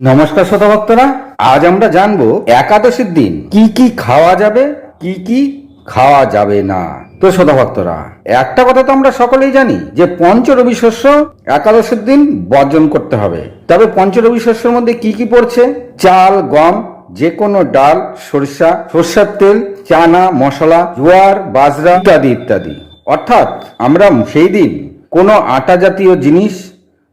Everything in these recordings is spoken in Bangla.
নমস্কার শ্রোতা ভক্তরা আজ আমরা জানব একাদশীর দিন কি কি খাওয়া যাবে, কি কি খাওয়া যাবে না। তো শ্রোতা ভক্তরা একটা কথা তো আমরা সকলেই জানি যে পঞ্চরবি শস্য একাদশীর দিন বর্জন করতে হবে। তবে পঞ্চরবি শস্যের মধ্যে কি কি পড়ছে? চাল, গম যে কোনো ডাল, সরিষা, সরষের তেল, চানা, মশলা, জোয়ার, বাজরা ইত্যাদি ইত্যাদি। অর্থাৎ আমরা সেই দিন কোনো আটা জাতীয় জিনিস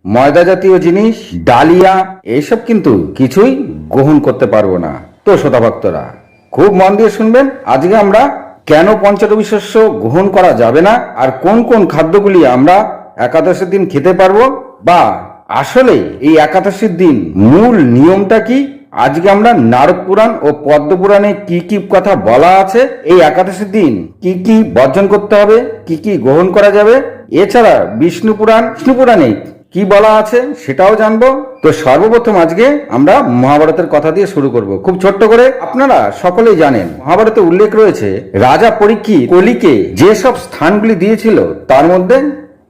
ময়দা জাতীয় জিনিস, ডালিয়া এইসব কিন্তু কিছুই গ্রহণ করতে পারব না। তো শ্রোতা ভক্তরা খুব মন দিয়ে শুনবেন, আজকে আমরা কেন পঞ্চরবি শস্য গ্রহণ করা যাবে না, আর কোন কোন খাদ্যগুলি আমরা একাদশের দিন খেতে পারব, বা আসলে এই একাদশীর দিন মূল নিয়মটা কি? আজকে আমরা নারদ পুরাণ ও পদ্ম পুরাণে কি কি কথা বলা আছে? এই একাদশীর দিন কি কি বর্জন করতে হবে? কি কি গ্রহণ করা যাবে? এছাড়া বিষ্ণু পুরাণ, বিষ্ণু পুরাণে কি বলা আছে সেটাও জানব। তো সর্বপ্রথম আজকে আমরা মহাভারতের কথা দিয়ে শুরু করব। খুব ছোট্ট করে আপনারা সকলেই জানেন, মহাভারতে উল্লেখ রয়েছে, রাজা পরীক্ষিত কলিকে যেসব স্থানগুলি দিয়েছিল, তার মধ্যে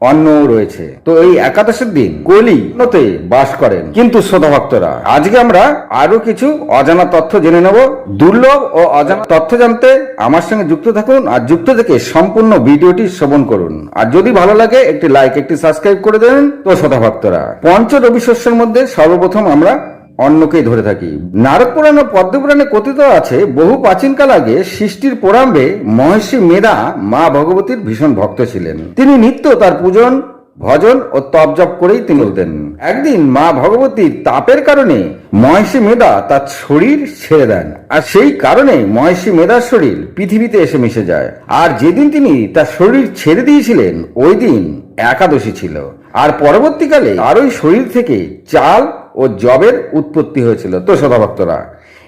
অন্ন রয়েছে। তো এই একাদশের দিন কোহলি নতে বাস করেন। কিন্তু শ্রোতা ভক্তরা আজকে আমরা আরও কিছু অজানা তথ্য জেনে নেব। দুর্লভ ও অজানা তথ্য জানতে আমার সঙ্গে যুক্ত থাকুন আর যুক্ত থেকে সম্পূর্ণ ভিডিওটি শ্রবণ করুন। আর যদি ভালো লাগে, একটি লাইক, একটি সাবস্ক্রাইব করে দেবেন। তো শ্রোতা ভক্তরা পঞ্চ রবি মধ্যে সর্বপ্রথম আমরা অন্নকেই ধরে থাকি। নারদ পুরাণ ও পদ্মপুরাণে কথিত আছে, বহু প্রাচীনকাল আগে সৃষ্টির প্রারম্ভে মহর্ষি মেধা মা ভগবতীর ভীষণ ভক্ত ছিলেন। তিনি নিত্য তার পূজন, ভজন ও তপ জপ করেই তিনি বলতেন একদিন মা ভগবতীর তাপের কারণে মহর্ষি মেধা তার শরীর ছেড়ে দেন আর সেই কারণে মহর্ষি মেধার শরীর পৃথিবীতে এসে মিশে যায়। আর যেদিন তিনি তার শরীর ছেড়ে দিয়েছিলেন, ওই দিন একাদশী ছিল। আর পরবর্তীকালে আর ওই শরীর থেকে চাল ও জবের উৎপত্তি হয়েছিল। তো ভক্তরা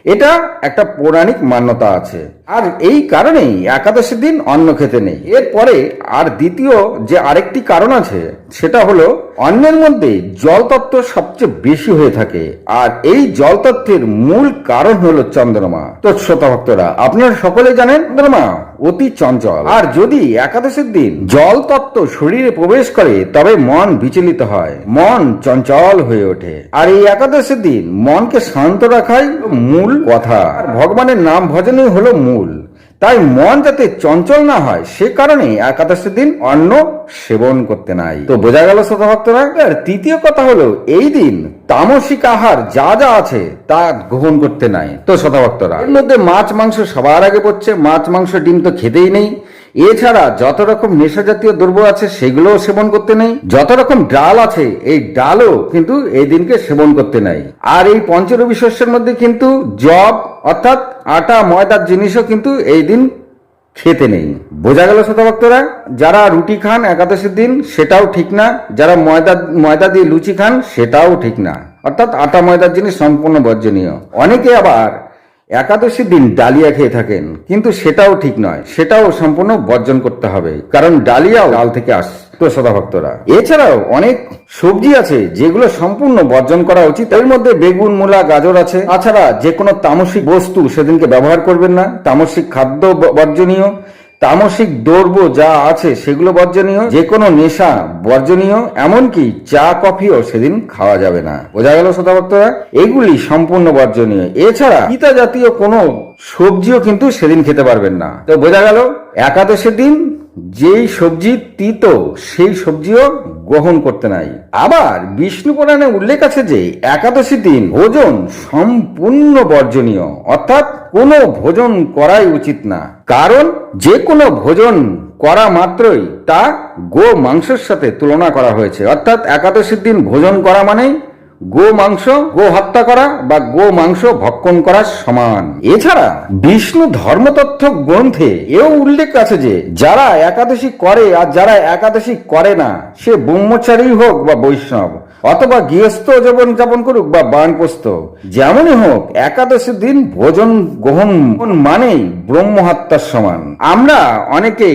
এটা একটা পৌরাণিক মান্যতা আছে। আর এই কারণেই একাদশীর দিন অন্ন খেতে নেই। এরপরে আর দ্বিতীয় যে আরেকটি কারণ আছে, সেটা হলো অন্নের মধ্যে জল তত্ত্ব সবচেয়ে বেশি হয়ে থাকে। আর এই জল তত্ত্বের মূল কারণ হলো চন্দ্রমা। তো শ্রোতা ভক্তরা, আপনারা সকলে জানেন চন্দ্রমা অতি চঞ্চল। আর যদি একাদশের দিন জল তত্ত্ব শরীরে প্রবেশ করে, তবে মন বিচলিত হয়। মন চঞ্চল হয়ে ওঠে। আর এই একাদশের দিন মনকে শান্ত রাখাই মূল কথা। ভগবানের নাম ভজনই হলো মূল। তাই মন যাতে চঞ্চল না হয়, সে কারণে একাদশের দিন অন্ন সেবন করতে নাই। তো বোঝা গেল শ্রোতা ভক্তরা, আর তৃতীয় কথা হলো, এই দিন তামসিক আহার যা যা আছে তা গ্রহণ করতে নাই। তো শ্রোতা ভক্তরা, এর মধ্যে মাছ মাংস সবার আগে পড়ছে, মাছ মাংস, ডিম তো খেতেই নেই। এছাড়া যত রকম নেশা জাতীয় দ্রব্য আছে, সেগুলোও সেবন করতে নেই। যত রকম ডাল আছে, এই ডালও কিন্তু এই দিনকে সেবন করতে নাই। আর এই পঞ্চরবি শস্যের মধ্যে কিন্তু জব অর্থাৎ আটা ময়দার জিনিসও কিন্তু এই দিন খেতে নেই। বোঝা গেল শ্রোতা ভক্তরা যারা রুটি খান একাদশীর দিন, সেটাও ঠিক না। যারা ময়দা ময়দা দিয়ে লুচি খান, সেটাও ঠিক না। অর্থাৎ আটা, ময়দার জিনিস সম্পূর্ণ বর্জনীয়। অনেকে আবার একাদশীর দিন ডালিয়া খেয়ে থাকেন, কিন্তু সেটাও ঠিক নয়। সেটাও সম্পূর্ণ বর্জন করতে হবে, কারণ ডালিয়াও লাল থেকে আস সদা ভক্তরা এছাড়াও অনেক সবজি আছে, যেগুলো সম্পূর্ণ বর্জন করা উচিত। এর মধ্যে বেগুন, মূলা, গাজর আছে। তাছাড়া যে কোনো তামসিক বস্তু সেদিনকে ব্যবহার করবেন না। তামসিক খাদ্য বর্জনীয়। তামসিক দ্রব্য যা আছে সেগুলো বর্জনীয় যে কোনো নেশা বর্জনীয়, এমনকি চা, কফিও সেদিন খাওয়া যাবে না। বোঝা গেল শ্রোতাভক্তরা এগুলি সম্পূর্ণ বর্জনীয়। এছাড়া পিতা জাতীয় কোনো সবজিও কিন্তু সেদিন খেতে পারবেন না। তো বোঝা গেল, একাদশের দিন যেই সবজি তিত, সেই সবজিও গ্রহণ করতে নাই। আবার বিষ্ণু পুরাণে উল্লেখ আছে যে, একাদশী দিন ভোজন সম্পূর্ণ বর্জনীয়, অর্থাৎ কোনো ভোজন করাই উচিত না। কারণ যে কোনো ভোজন করা মাত্রই তা গো মাংসের সাথে তুলনা করা হয়েছে। অর্থাৎ একাদশীর দিন ভোজন করা মানেই গো মাংস, গো হত্যা করা বা গো মাংস ভক্ষণ করা সমান। এছাড়া বিষ্ণু ধর্মতত্ত্ব গ্রন্থে এও উল্লেখ আছে যে, যারা একাদশী করে আর যারা একাদশী করে না, সে ব্রহ্মচারী হোক বা বৈষ্ণব, অথবা গৃহস্থ জীবন যাপন করুক বা বানপ্রস্থ, যেমনই হোক একাদশীর দিন ভোজন গ্রহণ মানেই ব্রহ্মহত্যার সমান। আমরা অনেকে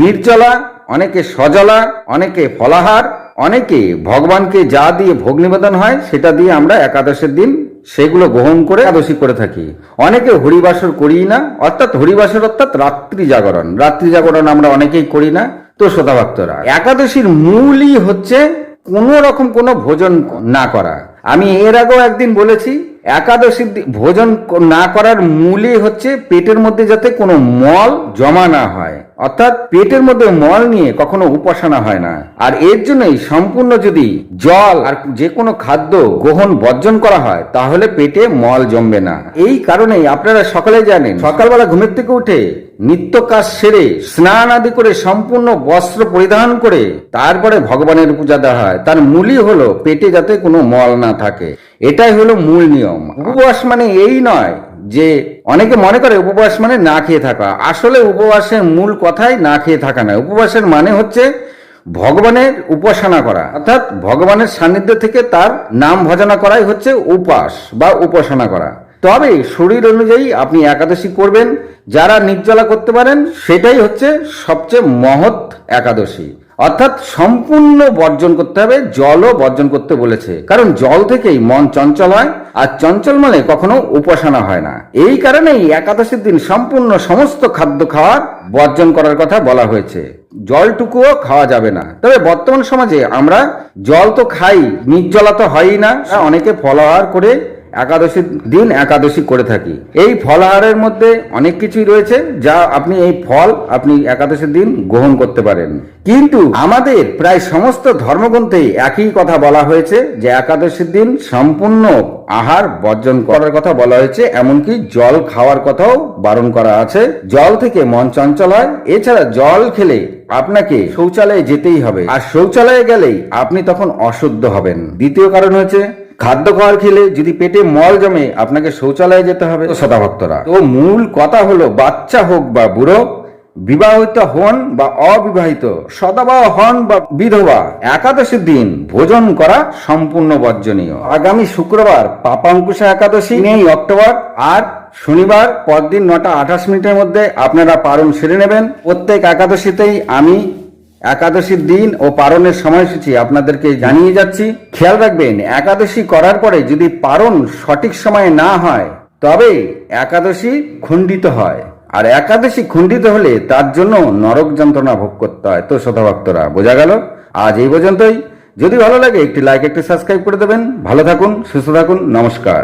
নির্জলা, অনেকে সজলা, অনেকে ফলাহার অনেকে ভগবানকে যা দিয়ে ভোগ নিবেদন হয়, সেটা দিয়ে আমরা একাদশের দিন সেগুলো গ্রহণ করে একাদশী করে থাকি। অনেকে হরিবাসর করি না, অর্থাৎ হরিবাসর অর্থাৎ রাত্রি জাগরণ। রাত্রি জাগরণ আমরা অনেকেই করি না, তো শ্রোতা ভক্তরা, একাদশীর মূলই হচ্ছে কোনো রকম কোনো ভোজন না করা। আমি এর আগেও একদিন বলেছি একাদশী দি- ভোজন না করার মূলই হচ্ছে পেটের মধ্যে যাতে কোনো মল জমা না হয়। অর্থাৎ পেটের মধ্যে মল নিয়ে কখনো উপাসনা হয় না। আর এর জন্যই সম্পূর্ণ যদি জল আর যে কোনো খাদ্য গ্রহণ বর্জন করা হয়, তাহলে পেটে মল জমবে না। এই কারণেই আপনারা সকলে জানেন, সকালবেলা ঘুমের থেকে উঠে নিত্য কাজ সেরে স্নান আদি করে সম্পূর্ণ বস্ত্র পরিধান করে তারপরে ভগবানের পূজা দেওয়া হয়। তার মূলই হলো পেটে যাতে কোনো মল না থাকে। এটাই হলো মূল নিয়ম। উপবাস মানে এই নয় যে অনেকে মনে করে উপবাস মানে না খেয়ে থাকা। আসলে উপবাসের মূল কথাই না খেয়ে থাকা না উপবাসের মানে হচ্ছে ভগবানের উপাসনা করা। অর্থাৎ ভগবানের সান্নিধ্য থেকে তার নাম ভজনা করাই হচ্ছে উপাস বা উপাসনা করা। তবে শরীর অনুযায়ী আপনি একাদশী করবেন, যারা নির্জলা করতে পারেন, সেটাই হচ্ছে সবচেয়ে মহৎ একাদশী। অর্থাৎ সম্পূর্ণ বর্জন করতে হবে, জলও বর্জন করতে বলেছে। কারণ জল থেকেই মন চঞ্চল হয়, আর চঞ্চল মানে কখনো উপাসনা হয় না। এই কারণেই একাদশীর দিন সম্পূর্ণ সমস্ত খাদ্য খাওয়ার, বর্জন করার কথা বলা হয়েছে। জলটুকুও খাওয়া যাবে না। তবে বর্তমান সমাজে আমরা জল তো খাই, নির্জলা তো হয়ই না। অনেকে ফলাহার করে একাদশীর দিন একাদশী করে থাকি। এই ফলাহারের মধ্যে অনেক কিছুই রয়েছে যা আপনি এই ফল আপনি একাদশীর দিন গ্রহণ করতে পারেন। কিন্তু আমাদের প্রায় সমস্ত ধর্মগ্রন্থে একই কথা বলা হয়েছে যে একাদশীর দিন সম্পূর্ণ আহার বর্জন করার কথা বলা হয়েছে, এমনকি জল খাওয়ার কথাও বারণ করা আছে। জল থেকে মন চঞ্চল হয়। এছাড়া জল খেলে আপনাকে শৌচালয়ে যেতেই হবে। আর শৌচালয়ে গেলেই আপনি তখন অশুদ্ধ হবেন। দ্বিতীয় কারণ হচ্ছে খাদ্য খাওয়ার খেলে যদি পেটে মল জমে, আপনাকে শৌচালয়ে যেতে হবে। তো সদাভক্তরা, তো মূল কথা হলো, বাচ্চা হোক বা বুড়ো, বিবাহিত হন বা অবিবাহিত, সদাবা হন বা বিধবা একাদশীর দিন ভোজন করা সম্পূর্ণ বর্জনীয়। আগামী শুক্রবার পাপাঙ্কুশা একাদশী নেই অক্টোবর, আর শনিবার পরদিন নটা আঠাশ মিনিটের মধ্যে আপনারা পালন সেরে নেবেন। প্রত্যেক একাদশীতেই আমি একাদশীর দিন ও পারণের সময়সূচি আপনাদেরকে জানিয়ে যাচ্ছি। খেয়াল রাখবেন, একাদশী করার পরে যদি পারণ সঠিক সময়ে না হয়, তবে একাদশী খণ্ডিত হয়। আর একাদশী খণ্ডিত হলে তার জন্য নরক যন্ত্রণা ভোগ করতে হয়। তো শতভক্তরা বোঝা গেল? আজ এই পর্যন্তই। যদি ভালো লাগে, একটি লাইক একটি সাবস্ক্রাইব করে দেবেন। ভালো থাকুন, সুস্থ থাকুন, নমস্কার।